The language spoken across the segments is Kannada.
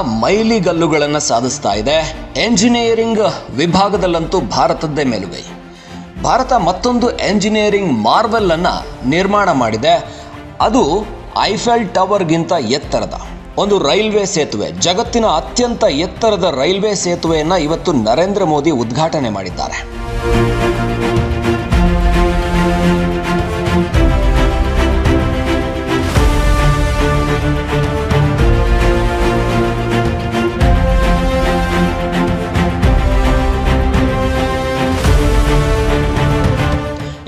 ಮೈಲಿಗಲ್ಲುಗಳನ್ನು ಸಾಧಿಸ್ತಾ ಇದೆ. ಎಂಜಿನಿಯರಿಂಗ್ ವಿಭಾಗದಲ್ಲಂತೂ ಭಾರತದ್ದೇ ಮೇಲುಗೈ. ಭಾರತ ಮತ್ತೊಂದು ಎಂಜಿನಿಯರಿಂಗ್ ಮಾರ್ವೆಲ್ ಅನ್ನು ನಿರ್ಮಾಣ ಮಾಡಿದೆ. ಅದು ಐಫೆಲ್ ಟವರ್ಗಿಂತ ಎತ್ತರದ, ಒಂದು ರೈಲ್ವೆ ಸೇತುವೆ, ಜಗತ್ತಿನ ಅತ್ಯಂತ ಎತ್ತರದ ರೈಲ್ವೆ ಸೇತುವೆಯನ್ನು ಇವತ್ತು ನರೇಂದ್ರ ಮೋದಿ ಉದ್ಘಾಟನೆ ಮಾಡಿದ್ದಾರೆ.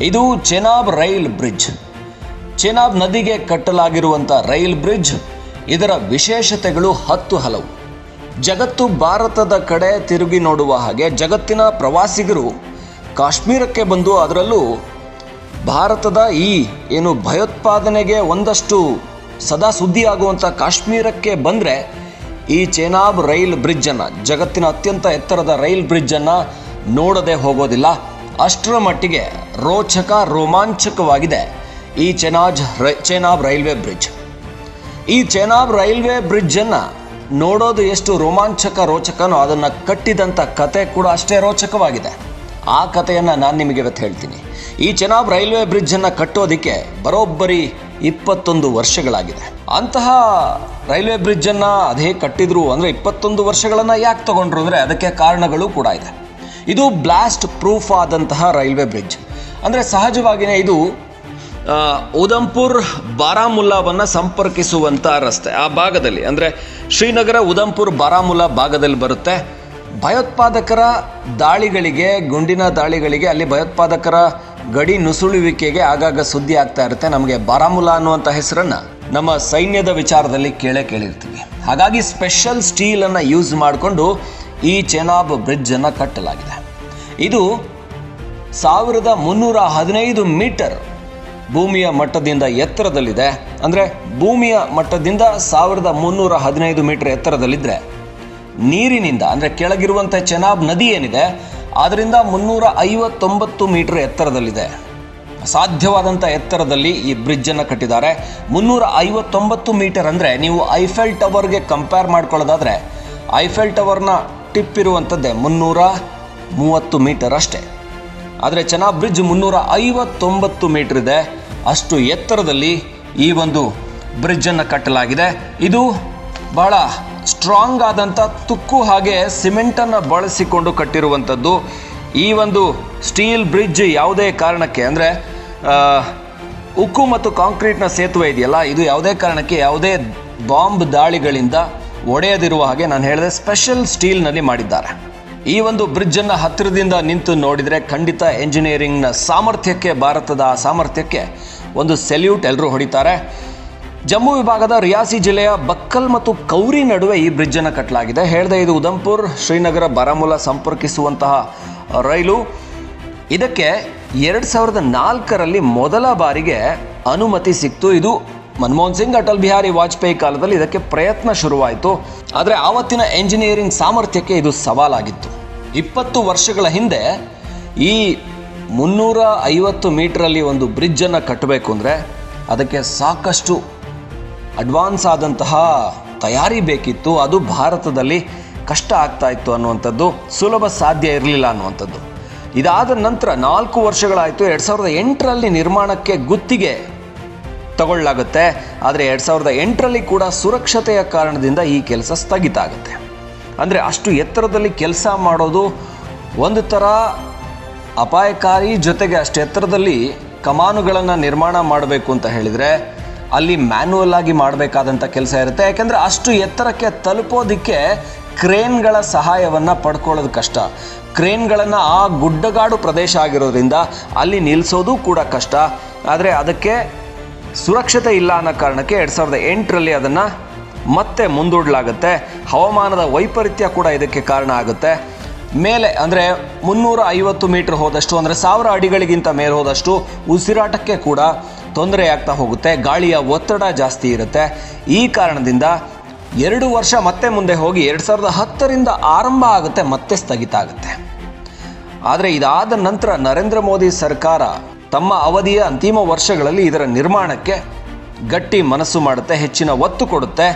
ಇದು ಚೆನಾಬ್ ರೈಲ್ ಬ್ರಿಡ್ಜ್. ಚೆನಾಬ್ ನದಿಗೆ ಕಟ್ಟಲಾಗಿರುವಂಥ ರೈಲ್ ಬ್ರಿಡ್ಜ್ ಇದರ ವಿಶೇಷತೆಗಳು ಹತ್ತು ಹಲವು. ಜಗತ್ತು ಭಾರತದ ಕಡೆ ತಿರುಗಿ ನೋಡುವ ಹಾಗೆ ಜಗತ್ತಿನ ಪ್ರವಾಸಿಗರು ಕಾಶ್ಮೀರಕ್ಕೆ ಬಂದು ಅದರಲ್ಲೂ ಭಾರತದ ಈ ಏನು ಭಯೋತ್ಪಾದನೆಗೆ ಒಂದಷ್ಟು ಸದಾ ಸುದ್ದಿಯಾಗುವಂಥ ಕಾಶ್ಮೀರಕ್ಕೆ ಬಂದರೆ ಈ ಚೆನಾಬ್ ರೈಲ್ ಬ್ರಿಡ್ಜನ್ನು, ಜಗತ್ತಿನ ಅತ್ಯಂತ ಎತ್ತರದ ರೈಲ್ ಬ್ರಿಡ್ಜನ್ನು ನೋಡದೆ ಹೋಗೋದಿಲ್ಲ. ಅಷ್ಟರ ಮಟ್ಟಿಗೆ ರೋಚಕ, ರೋಮಾಂಚಕವಾಗಿದೆ ಈ ಚೆನಾಜ್ ಚೆನಾಬ್ ರೈಲ್ವೆ ಬ್ರಿಡ್ಜ್. ಈ ಚೆನಾಬ್ ರೈಲ್ವೆ ಬ್ರಿಡ್ಜನ್ನು ನೋಡೋದು ಎಷ್ಟು ರೋಮಾಂಚಕ, ರೋಚಕನೋ ಅದನ್ನು ಕಟ್ಟಿದಂಥ ಕತೆ ಕೂಡ ಅಷ್ಟೇ ರೋಚಕವಾಗಿದೆ. ಆ ಕಥೆಯನ್ನು ನಾನು ನಿಮಗೆ ಇವತ್ತು ಹೇಳ್ತೀನಿ. ಈ ಚೆನಾಬ್ ರೈಲ್ವೆ ಬ್ರಿಡ್ಜನ್ನು ಕಟ್ಟೋದಕ್ಕೆ ಬರೋಬ್ಬರಿ ಇಪ್ಪತ್ತೊಂದು ವರ್ಷಗಳಾಗಿದೆ. ಅಂತಹ ರೈಲ್ವೆ ಬ್ರಿಡ್ಜನ್ನು ಅದೇ ಕಟ್ಟಿದ್ರು ಅಂದರೆ ಇಪ್ಪತ್ತೊಂದು ವರ್ಷಗಳನ್ನು ಯಾಕೆ ತಗೊಂಡ್ರು ಅಂದರೆ ಅದಕ್ಕೆ ಕಾರಣಗಳು ಕೂಡ ಇದೆ. ಇದು ಬ್ಲಾಸ್ಟ್ ಪ್ರೂಫ್ ಆದಂತಹ ರೈಲ್ವೆ ಬ್ರಿಡ್ಜ್. ಅಂದರೆ ಸಹಜವಾಗಿಯೇ ಇದು ಉದಂಪುರ್ ಬಾರಾಮುಲ್ಲಾವನ್ನು ಸಂಪರ್ಕಿಸುವಂಥ ರಸ್ತೆ ಆ ಭಾಗದಲ್ಲಿ. ಅಂದರೆ ಶ್ರೀನಗರ ಉದಂಪುರ್ ಬಾರಾಮುಲ್ಲಾ ಭಾಗದಲ್ಲಿ ಬರುತ್ತೆ. ಭಯೋತ್ಪಾದಕರ ದಾಳಿಗಳಿಗೆ, ಗುಂಡಿನ ದಾಳಿಗಳಿಗೆ ಅಲ್ಲಿ ಭಯೋತ್ಪಾದಕರ ಗಡಿ ನುಸುಳುವಿಕೆಗೆ ಆಗಾಗ ಸುದ್ದಿ ಆಗ್ತಾ ಇರುತ್ತೆ. ನಮಗೆ ಬಾರಾಮುಲ್ಲಾ ಅನ್ನುವಂಥ ಹೆಸರನ್ನು ನಮ್ಮ ಸೈನ್ಯದ ವಿಚಾರದಲ್ಲಿ ಕೇಳೇ ಕೇಳಿರ್ತೀವಿ. ಹಾಗಾಗಿ ಸ್ಪೆಷಲ್ ಸ್ಟೀಲನ್ನು ಯೂಸ್ ಮಾಡಿಕೊಂಡು ಈ ಚೆನಾಬ್ ಬ್ರಿಡ್ಜನ್ನು ಕಟ್ಟಲಾಗಿದೆ. ಇದು ಸಾವಿರದ ಮುನ್ನೂರ ಹದಿನೈದು ಮೀಟರ್ ಭೂಮಿಯ ಮಟ್ಟದಿಂದ ಎತ್ತರದಲ್ಲಿದೆ. ಅಂದರೆ ಭೂಮಿಯ ಮಟ್ಟದಿಂದ ಸಾವಿರದ ಮುನ್ನೂರ ಹದಿನೈದು ಮೀಟರ್ ಎತ್ತರದಲ್ಲಿದ್ದರೆ ನೀರಿನಿಂದ, ಅಂದರೆ ಕೆಳಗಿರುವಂಥ ಚೆನಾಬ್ ನದಿ ಏನಿದೆ, ಅದರಿಂದ ಮುನ್ನೂರ ಐವತ್ತೊಂಬತ್ತು ಮೀಟರ್ ಎತ್ತರದಲ್ಲಿದೆ. ಸಾಧ್ಯವಾದಂಥ ಎತ್ತರದಲ್ಲಿ ಈ ಬ್ರಿಡ್ಜನ್ನು ಕಟ್ಟಿದ್ದಾರೆ. ಮುನ್ನೂರ ಐವತ್ತೊಂಬತ್ತು ಮೀಟರ್ ಅಂದರೆ ನೀವು ಐಫೆಲ್ ಟವರ್ಗೆ ಕಂಪೇರ್ ಮಾಡ್ಕೊಳ್ಳೋದಾದರೆ, ಐಫೆಲ್ ಟವರ್ನ ಟಿಪ್ ಇರುವಂಥದ್ದೇ ಮುನ್ನೂರ ಮೂವತ್ತು ಮೀಟರ್ ಅಷ್ಟೇ. ಆದರೆ ಚೆನಾಬ್ ಬ್ರಿಡ್ಜ್ ಮುನ್ನೂರ ಐವತ್ತೊಂಬತ್ತು ಮೀಟರ್ ಇದೆ. ಅಷ್ಟು ಎತ್ತರದಲ್ಲಿ ಈ ಒಂದು ಬ್ರಿಡ್ಜನ್ನು ಕಟ್ಟಲಾಗಿದೆ. ಇದು ಬಹಳ ಸ್ಟ್ರಾಂಗ್ ಆದಂಥ ತುಕ್ಕು ಹಾಗೆ ಸಿಮೆಂಟನ್ನು ಬಳಸಿಕೊಂಡು ಕಟ್ಟಿರುವಂಥದ್ದು ಈ ಒಂದು ಸ್ಟೀಲ್ ಬ್ರಿಡ್ಜ್ ಯಾವುದೇ ಕಾರಣಕ್ಕೆ ಅಂದರೆ ಉಕ್ಕು ಮತ್ತು ಕಾಂಕ್ರೀಟ್ನ ಸೇತುವೆ ಇದೆಯಲ್ಲ, ಇದು ಯಾವುದೇ ಕಾರಣಕ್ಕೆ ಯಾವುದೇ ಬಾಂಬ್ ದಾಳಿಗಳಿಂದ ಒಡೆಯದಿರುವ ಹಾಗೆ ನಾನು ಹೇಳಿದೆ, ಸ್ಪೆಷಲ್ ಸ್ಟೀಲ್ನಲ್ಲಿ ಮಾಡಿದ್ದಾರೆ. ಈ ಒಂದು ಬ್ರಿಡ್ಜನ್ನು ಹತ್ತಿರದಿಂದ ನಿಂತು ನೋಡಿದರೆ ಖಂಡಿತ ಎಂಜಿನಿಯರಿಂಗ್ನ ಸಾಮರ್ಥ್ಯಕ್ಕೆ, ಭಾರತದ ಸಾಮರ್ಥ್ಯಕ್ಕೆ ಒಂದು ಸೆಲ್ಯೂಟ್ ಎಲ್ಲರೂ ಹೊಡಿತಾರೆ. ಜಮ್ಮು ವಿಭಾಗದ ರಿಯಾಸಿ ಜಿಲ್ಲೆಯ ಬಕ್ಕಲ್ ಮತ್ತು ಕೌರಿ ನಡುವೆ ಈ ಬ್ರಿಡ್ಜನ್ನು ಕಟ್ಟಲಾಗಿದೆ ಹೇಳಿದೆ ಇದು ಉದಂಪುರ್ ಶ್ರೀನಗರ ಬಾರಾಮುಲಾ ಸಂಪರ್ಕಿಸುವಂತಹ ರೈಲು. ಇದಕ್ಕೆ ಎರಡು ಸಾವಿರದ ನಾಲ್ಕರಲ್ಲಿ ಮೊದಲ ಬಾರಿಗೆ ಅನುಮತಿ ಸಿಕ್ತು. ಇದು ಮನಮೋಹನ್ ಸಿಂಗ್, ಅಟಲ್ ಬಿಹಾರಿ ವಾಜಪೇಯಿ ಕಾಲದಲ್ಲಿ ಇದಕ್ಕೆ ಪ್ರಯತ್ನ ಶುರುವಾಯಿತು. ಆದರೆ ಆವತ್ತಿನ ಎಂಜಿನಿಯರಿಂಗ್ ಸಾಮರ್ಥ್ಯಕ್ಕೆ ಇದು ಸವಾಲಾಗಿತ್ತು. ಇಪ್ಪತ್ತು ವರ್ಷಗಳ ಹಿಂದೆ ಈ ಮುನ್ನೂರ ಐವತ್ತು ಮೀಟ್ರಲ್ಲಿ ಒಂದು ಬ್ರಿಡ್ಜನ್ನು ಕಟ್ಟಬೇಕು ಅಂದರೆ ಅದಕ್ಕೆ ಸಾಕಷ್ಟು ಅಡ್ವಾನ್ಸ್ ಆದಂತಹ ತಯಾರಿ ಬೇಕಿತ್ತು. ಅದು ಭಾರತದಲ್ಲಿ ಕಷ್ಟ ಆಗ್ತಾ ಇತ್ತು ಅನ್ನುವಂಥದ್ದು ಸುಲಭ ಸಾಧ್ಯ ಇರಲಿಲ್ಲ ಅನ್ನುವಂಥದ್ದು. ಇದಾದ ನಂತರ ನಾಲ್ಕು ವರ್ಷಗಳಾಯಿತು. ಎರಡು ಸಾವಿರದ ಎಂಟರಲ್ಲಿ ನಿರ್ಮಾಣಕ್ಕೆ ಗುತ್ತಿಗೆ ತಗೊಳ್ಳಾಗುತ್ತೆ. ಆದರೆ ಎರಡು ಸಾವಿರದ ಎಂಟರಲ್ಲಿ ಕೂಡ ಸುರಕ್ಷತೆಯ ಕಾರಣದಿಂದ ಈ ಕೆಲಸ ಸ್ಥಗಿತ ಆಗುತ್ತೆ. ಅಂದರೆ ಅಷ್ಟು ಎತ್ತರದಲ್ಲಿ ಕೆಲಸ ಮಾಡೋದು ಒಂದು ಥರ ಅಪಾಯಕಾರಿ ಜೊತೆಗೆ ಅಷ್ಟು ಎತ್ತರದಲ್ಲಿ ಕಮಾನುಗಳನ್ನು ನಿರ್ಮಾಣ ಮಾಡಬೇಕು ಅಂತ ಹೇಳಿದರೆ ಅಲ್ಲಿ ಮ್ಯಾನ್ಯಲ್ ಆಗಿ ಮಾಡಬೇಕಾದಂಥ ಕೆಲಸ ಇರುತ್ತೆ. ಯಾಕೆಂದರೆ ಅಷ್ಟು ಎತ್ತರಕ್ಕೆ ತಲುಪೋದಕ್ಕೆ ಕ್ರೇನ್ಗಳ ಸಹಾಯವನ್ನು ಪಡ್ಕೊಳ್ಳೋದು ಕಷ್ಟ. ಕ್ರೇನ್ಗಳನ್ನು ಆ ಗುಡ್ಡಗಾಡು ಪ್ರದೇಶ ಆಗಿರೋದ್ರಿಂದ ಅಲ್ಲಿ ನಿಲ್ಲಿಸೋದು ಕೂಡ ಕಷ್ಟ. ಆದರೆ ಅದಕ್ಕೆ ಸುರಕ್ಷತೆ ಇಲ್ಲ ಅನ್ನೋ ಕಾರಣಕ್ಕೆ ಎರಡು ಸಾವಿರದ ಎಂಟರಲ್ಲಿ ಅದನ್ನು ಮತ್ತೆ ಮುಂದೂಡಲಾಗುತ್ತೆ. ಹವಾಮಾನದ ವೈಪರೀತ್ಯ ಕೂಡ ಇದಕ್ಕೆ ಕಾರಣ ಆಗುತ್ತೆ. ಮೇಲೆ ಅಂದರೆ ಮುನ್ನೂರ ಐವತ್ತು ಮೀಟರ್ ಹೋದಷ್ಟು ಅಂದರೆ ಸಾವಿರ ಅಡಿಗಳಿಗಿಂತ ಮೇಲೆ ಹೋದಷ್ಟು ಉಸಿರಾಟಕ್ಕೆ ಕೂಡ ತೊಂದರೆ ಆಗ್ತಾ ಹೋಗುತ್ತೆ. ಗಾಳಿಯ ಒತ್ತಡ ಜಾಸ್ತಿ ಇರುತ್ತೆ. ಈ ಕಾರಣದಿಂದ ಎರಡು ವರ್ಷ ಮತ್ತೆ ಮುಂದೆ ಹೋಗಿ ಎರಡು ಸಾವಿರದ ಹತ್ತರಿಂದ ಆರಂಭ ಆಗುತ್ತೆ, ಮತ್ತೆ ಸ್ಥಗಿತ ಆಗುತ್ತೆ. ಆದರೆ ಇದಾದ ನಂತರ ನರೇಂದ್ರ ಮೋದಿ ಸರ್ಕಾರ ತಮ್ಮ ಅವಧಿಯ ಅಂತಿಮ ವರ್ಷಗಳಲ್ಲಿ ಇದರ ನಿರ್ಮಾಣಕ್ಕೆ ಗಟ್ಟಿ ಮನಸ್ಸು ಮಾಡುತ್ತೆ, ಹೆಚ್ಚಿನ ಒತ್ತು ಕೊಡುತ್ತೆ.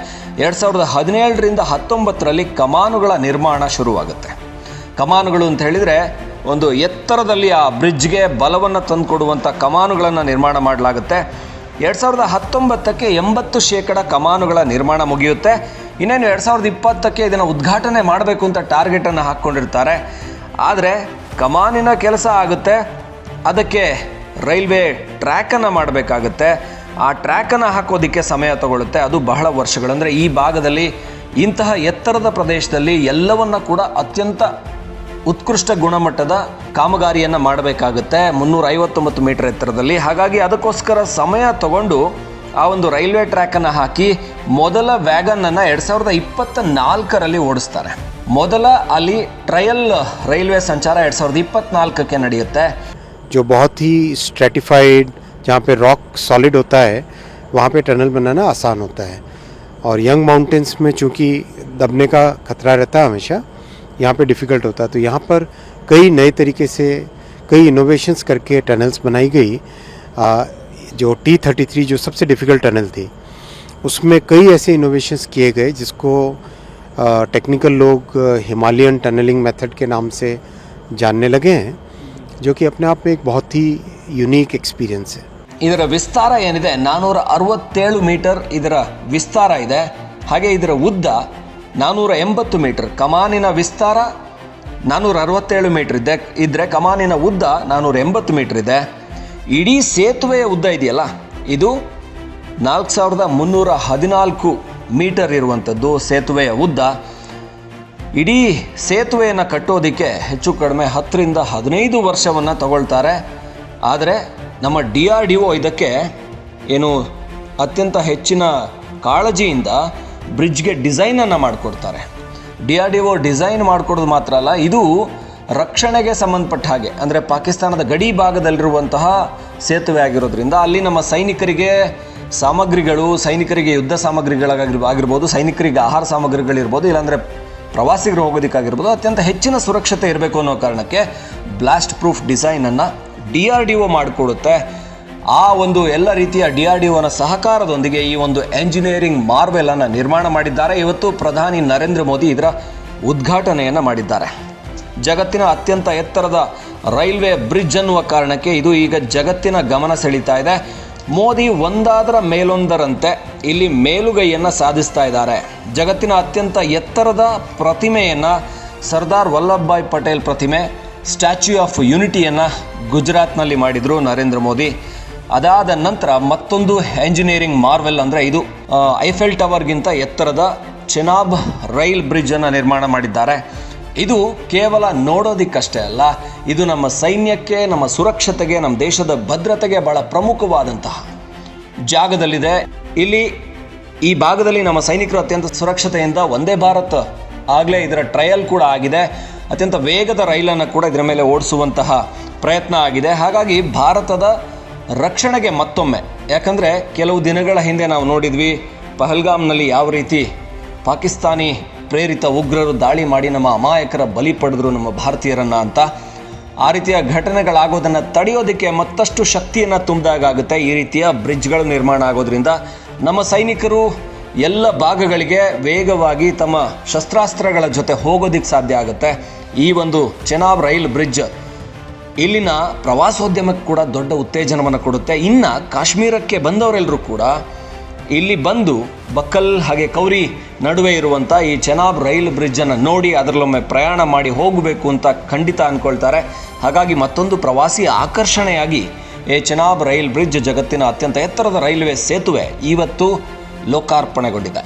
ಎರಡು ಸಾವಿರದ ಹದಿನೇಳರಿಂದ ಹತ್ತೊಂಬತ್ತರಲ್ಲಿ ಕಮಾನುಗಳ ನಿರ್ಮಾಣ ಶುರುವಾಗುತ್ತೆ. ಕಮಾನುಗಳು ಅಂತ ಹೇಳಿದರೆ ಒಂದು ಎತ್ತರದಲ್ಲಿ ಆ ಬ್ರಿಡ್ಜ್ಗೆ ಬಲವನ್ನು ತಂದುಕೊಡುವಂಥ ಕಮಾನುಗಳನ್ನು ನಿರ್ಮಾಣ ಮಾಡಲಾಗುತ್ತೆ. ಎರಡು ಸಾವಿರದ ಹತ್ತೊಂಬತ್ತಕ್ಕೆ ಎಂಬತ್ತು ಶೇಕಡ ಕಮಾನುಗಳ ನಿರ್ಮಾಣ ಮುಗಿಯುತ್ತೆ. ಇನ್ನೇನು ಎರಡು ಸಾವಿರದ ಇಪ್ಪತ್ತಕ್ಕೆ ಇದನ್ನು ಉದ್ಘಾಟನೆ ಮಾಡಬೇಕು ಅಂತ ಟಾರ್ಗೆಟನ್ನು ಹಾಕ್ಕೊಂಡಿರ್ತಾರೆ. ಆದರೆ ಕಮಾನಿನ ಕೆಲಸ ಆಗುತ್ತೆ. ಅದಕ್ಕೆ ರೈಲ್ವೆ ಟ್ರ್ಯಾಕನ್ನು ಮಾಡಬೇಕಾಗುತ್ತೆ. ಆ ಟ್ರ್ಯಾಕನ್ನು ಹಾಕೋದಕ್ಕೆ ಸಮಯ ತಗೊಳ್ಳುತ್ತೆ ಅದು ಬಹಳ ವರ್ಷಗಳು. ಅಂದರೆ ಈ ಭಾಗದಲ್ಲಿ ಇಂತಹ ಎತ್ತರದ ಪ್ರದೇಶದಲ್ಲಿ ಎಲ್ಲವನ್ನ ಕೂಡ ಅತ್ಯಂತ ಉತ್ಕೃಷ್ಟ ಗುಣಮಟ್ಟದ ಕಾಮಗಾರಿಯನ್ನು ಮಾಡಬೇಕಾಗುತ್ತೆ. ಮುನ್ನೂರ ಐವತ್ತೊಂಬತ್ತು ಮೀಟರ್ ಎತ್ತರದಲ್ಲಿ. ಹಾಗಾಗಿ ಅದಕ್ಕೋಸ್ಕರ ಸಮಯ ತಗೊಂಡು ಆ ಒಂದು ರೈಲ್ವೆ ಟ್ರ್ಯಾಕನ್ನು ಹಾಕಿ ಮೊದಲ ವ್ಯಾಗನನ್ನು ಎರಡು ಸಾವಿರದ ಇಪ್ಪತ್ತ ನಾಲ್ಕರಲ್ಲಿ ಓಡಿಸ್ತಾರೆ. ಮೊದಲ ಅಲ್ಲಿ ಟ್ರಯಲ್ ರೈಲ್ವೆ ಸಂಚಾರ ಎರಡು ಸಾವಿರದ ಇಪ್ಪತ್ನಾಲ್ಕಕ್ಕೆ ನಡೆಯುತ್ತೆ. जो बहुत ही स्ट्रेटिफाइड जहाँ पे रॉक सॉलिड होता है वहाँ पे टनल बनाना आसान होता है। और यंग माउंटेंस में चूँकि दबने का खतरा रहता है हमेशा यहाँ पे डिफ़िकल्ट होता है। तो यहाँ पर कई नए तरीके से कई इनोवेशंस करके टनल्स बनाई गई। आ, जो टी थर्टी थ्री जो सबसे डिफ़िकल्ट टनल थी उसमें कई ऐसे इनोवेशंस किए गए जिसको टेक्निकल लोग हिमालयन टनलिंग मेथड के नाम से जानने लगे हैं। जो कि अपने आप में एक बहुत ही यूनिक एक्सपीरियंस है ಇದರ ವಿಸ್ತಾರ ಏನಿದೆ ನಾನ್ನೂರ ಅರವತ್ತೇಳು ಮೀಟರ್ ಇದರ ವಿಸ್ತಾರ ಇದೆ ಹಾಗೆ ಇದರ ಉದ್ದ ನಾನ್ನೂರ ಎಂಬತ್ತು ಮೀಟರ್ ಕಮಾನಿನ ವಿಸ್ತಾರ ನಾನ್ನೂರ ಅರವತ್ತೇಳು ಮೀಟರ್ ಇದೆ ಇದ್ರೆ ಕಮಾನಿನ ಉದ್ದ ನಾನ್ನೂರ ಎಂಬತ್ತು ಮೀಟರ್ ಇದೆ ಇಡೀ ಸೇತುವೆಯ ಉದ್ದ ಇದೆಯಲ್ಲ ಇದು ನಾಲ್ಕು ಸಾವಿರದ ಮುನ್ನೂರ ಹದಿನಾಲ್ಕು ಮೀಟರ್ ಇರುವಂಥದ್ದು ಸೇತುವೆಯ ಉದ್ದ ಇಡೀ ಸೇತುವೆಯನ್ನು ಕಟ್ಟೋದಕ್ಕೆ ಹೆಚ್ಚು ಕಡಿಮೆ ಹತ್ತರಿಂದ ಹದಿನೈದು ವರ್ಷವನ್ನು ತಗೊಳ್ತಾರೆ. ಆದರೆ ನಮ್ಮ ಡಿ ಆರ್ ಡಿ ಒ ಇದಕ್ಕೆ ಏನು ಅತ್ಯಂತ ಹೆಚ್ಚಿನ ಕಾಳಜಿಯಿಂದ ಬ್ರಿಡ್ಜ್ಗೆ ಡಿಸೈನನ್ನು ಮಾಡಿಕೊಡ್ತಾರೆ. D R D O design ಮಾಡಿಕೊಡೋದು ಮಾತ್ರ ಅಲ್ಲ, ಇದು ರಕ್ಷಣೆಗೆ ಸಂಬಂಧಪಟ್ಟ ಹಾಗೆ, ಅಂದರೆ ಪಾಕಿಸ್ತಾನದ ಗಡಿ ಭಾಗದಲ್ಲಿರುವಂತಹ ಸೇತುವೆ ಆಗಿರೋದ್ರಿಂದ ಅಲ್ಲಿ ನಮ್ಮ ಸೈನಿಕರಿಗೆ ಸಾಮಗ್ರಿಗಳು, ಸೈನಿಕರಿಗೆ ಯುದ್ಧ ಸಾಮಗ್ರಿಗಳಾಗಿರ್ಬೋ, ಆಗಿರ್ಬೋದು, ಸೈನಿಕರಿಗೆ ಆಹಾರ ಸಾಮಗ್ರಿಗಳಿರ್ಬೋದು, ಇಲ್ಲಾಂದರೆ ಪ್ರವಾಸಿಗರು ಹೋಗೋದಕ್ಕಾಗಿರ್ಬೋದು ಅತ್ಯಂತ ಹೆಚ್ಚಿನ ಸುರಕ್ಷತೆ ಇರಬೇಕು ಅನ್ನೋ ಕಾರಣಕ್ಕೆ ಬ್ಲಾಸ್ಟ್ ಪ್ರೂಫ್ ಡಿಸೈನನ್ನು ಡಿ ಆರ್ ಡಿ ಒ ಮಾಡಿಕೊಡುತ್ತೆ. ಆ ಒಂದು ಎಲ್ಲ ರೀತಿಯ ಡಿ ಆರ್ ಡಿ ಒನ ಸಹಕಾರದೊಂದಿಗೆ ಈ ಒಂದು ಎಂಜಿನಿಯರಿಂಗ್ ಮಾರ್ವೆಲನ್ನು ನಿರ್ಮಾಣ ಮಾಡಿದ್ದಾರೆ. ಇವತ್ತು ಪ್ರಧಾನಿ ನರೇಂದ್ರ ಮೋದಿ ಇದರ ಉದ್ಘಾಟನೆಯನ್ನು ಮಾಡಿದ್ದಾರೆ. ಜಗತ್ತಿನ ಅತ್ಯಂತ ಎತ್ತರದ ರೈಲ್ವೆ ಬ್ರಿಡ್ಜ್ ಅನ್ನುವ ಕಾರಣಕ್ಕೆ ಇದು ಈಗ ಜಗತ್ತಿನ ಗಮನ ಸೆಳೀತಾ ಇದೆ. ಮೋದಿ ಒಂದಾದರ ಮೇಲೊಂದರಂತೆ ಇಲ್ಲಿ ಮೇಲುಗೈಯನ್ನು ಸಾಧಿಸ್ತಾ ಇದ್ದಾರೆ. ಜಗತ್ತಿನ ಅತ್ಯಂತ ಎತ್ತರದ ಪ್ರತಿಮೆಯನ್ನು ಸರ್ದಾರ್ ವಲ್ಲಭಭಾಯ್ ಪಟೇಲ್ ಪ್ರತಿಮೆ, ಸ್ಟ್ಯಾಚ್ಯೂ ಆಫ್ ಯುನಿಟಿಯನ್ನು ಗುಜರಾತ್ನಲ್ಲಿ ಮಾಡಿದರು ನರೇಂದ್ರ ಮೋದಿ. ಅದಾದ ನಂತರ ಮತ್ತೊಂದು ಎಂಜಿನಿಯರಿಂಗ್ ಮಾರ್ವೆಲ್ ಅಂದರೆ ಇದು ಐಫೆಲ್ ಟವರ್ಗಿಂತ ಎತ್ತರದ ಚೆನಾಬ್ ರೈಲ್ ಬ್ರಿಡ್ಜನ್ನು ನಿರ್ಮಾಣ ಮಾಡಿದ್ದಾರೆ. ಇದು ಕೇವಲ ನೋಡೋದಿಕ್ಕಷ್ಟೇ ಅಲ್ಲ, ಇದು ನಮ್ಮ ಸೈನ್ಯಕ್ಕೆ, ನಮ್ಮ ಸುರಕ್ಷತೆಗೆ, ನಮ್ಮ ದೇಶದ ಭದ್ರತೆಗೆ ಬಹಳ ಪ್ರಮುಖವಾದಂತಹ ಜಾಗದಲ್ಲಿದೆ. ಇಲ್ಲಿ ಈ ಭಾಗದಲ್ಲಿ ನಮ್ಮ ಸೈನಿಕರು ಅತ್ಯಂತ ಸುರಕ್ಷತೆಯಿಂದ ಒಂದೇ ಭಾರತ್ ಆಗಲೇ ಇದರ ಟ್ರಯಲ್ ಕೂಡ ಆಗಿದೆ. ಅತ್ಯಂತ ವೇಗದ ರೈಲನ್ನು ಕೂಡ ಇದರ ಮೇಲೆ ಓಡಿಸುವಂತಹ ಪ್ರಯತ್ನ ಆಗಿದೆ. ಹಾಗಾಗಿ ಭಾರತದ ರಕ್ಷಣೆಗೆ ಮತ್ತೊಮ್ಮೆ, ಯಾಕಂದರೆ ಕೆಲವು ದಿನಗಳ ಹಿಂದೆ ನಾವು ನೋಡಿದ್ವಿ, ಪಹಲ್ಗಾಮ್ನಲ್ಲಿ ಯಾವ ರೀತಿ ಪಾಕಿಸ್ತಾನಿ ಪ್ರೇರಿತ ಉಗ್ರರು ದಾಳಿ ಮಾಡಿ ನಮ್ಮ ಅಮಾಯಕರ ಬಲಿ ಪಡೆದ್ರು ನಮ್ಮ ಭಾರತೀಯರನ್ನ ಅಂತ. ಆ ರೀತಿಯ ಘಟನೆಗಳಾಗೋದನ್ನು ತಡೆಯೋದಕ್ಕೆ ಮತ್ತಷ್ಟು ಶಕ್ತಿಯನ್ನು ತುಂಬಿದಾಗುತ್ತೆ ಈ ರೀತಿಯ ಬ್ರಿಡ್ಜ್ಗಳು ನಿರ್ಮಾಣ ಆಗೋದ್ರಿಂದ ನಮ್ಮ ಸೈನಿಕರು ಎಲ್ಲ ಭಾಗಗಳಿಗೆ ವೇಗವಾಗಿ ತಮ್ಮ ಶಸ್ತ್ರಾಸ್ತ್ರಗಳ ಜೊತೆ ಹೋಗೋದಕ್ಕೆ ಸಾಧ್ಯ ಆಗುತ್ತೆ. ಈ ಒಂದು ಚೆನಾಬ್ ರೈಲ್ ಬ್ರಿಡ್ಜ್ ಇಲ್ಲಿನ ಪ್ರವಾಸೋದ್ಯಮಕ್ಕೆ ಕೂಡ ದೊಡ್ಡ ಉತ್ತೇಜನವನ್ನು ಕೊಡುತ್ತೆ. ಇನ್ನು ಕಾಶ್ಮೀರಕ್ಕೆ ಬಂದವರೆಲ್ಲರೂ ಕೂಡ ಇಲ್ಲಿ ಬಂದು ಬಕ್ಕಲ್ ಹಾಗೆ ಕೌರಿ ನಡುವೆ ಇರುವಂಥ ಈ ಚೆನಾಬ್ ರೈಲ್ ಬ್ರಿಡ್ಜನ್ನು ನೋಡಿ ಅದರಲ್ಲೊಮ್ಮೆ ಪ್ರಯಾಣ ಮಾಡಿ ಹೋಗಬೇಕು ಅಂತ ಖಂಡಿತ ಅಂದ್ಕೊಳ್ತಾರೆ ಹಾಗಾಗಿ ಮತ್ತೊಂದು ಪ್ರವಾಸಿ ಆಕರ್ಷಣೆಯಾಗಿ ಈ ಚೆನಾಬ್ ರೈಲ್ ಬ್ರಿಡ್ಜ್ ಜಗತ್ತಿನ ಅತ್ಯಂತ ಎತ್ತರದ ರೈಲ್ವೆ ಸೇತುವೆ ಇವತ್ತು ಲೋಕಾರ್ಪಣೆಗೊಂಡಿದೆ.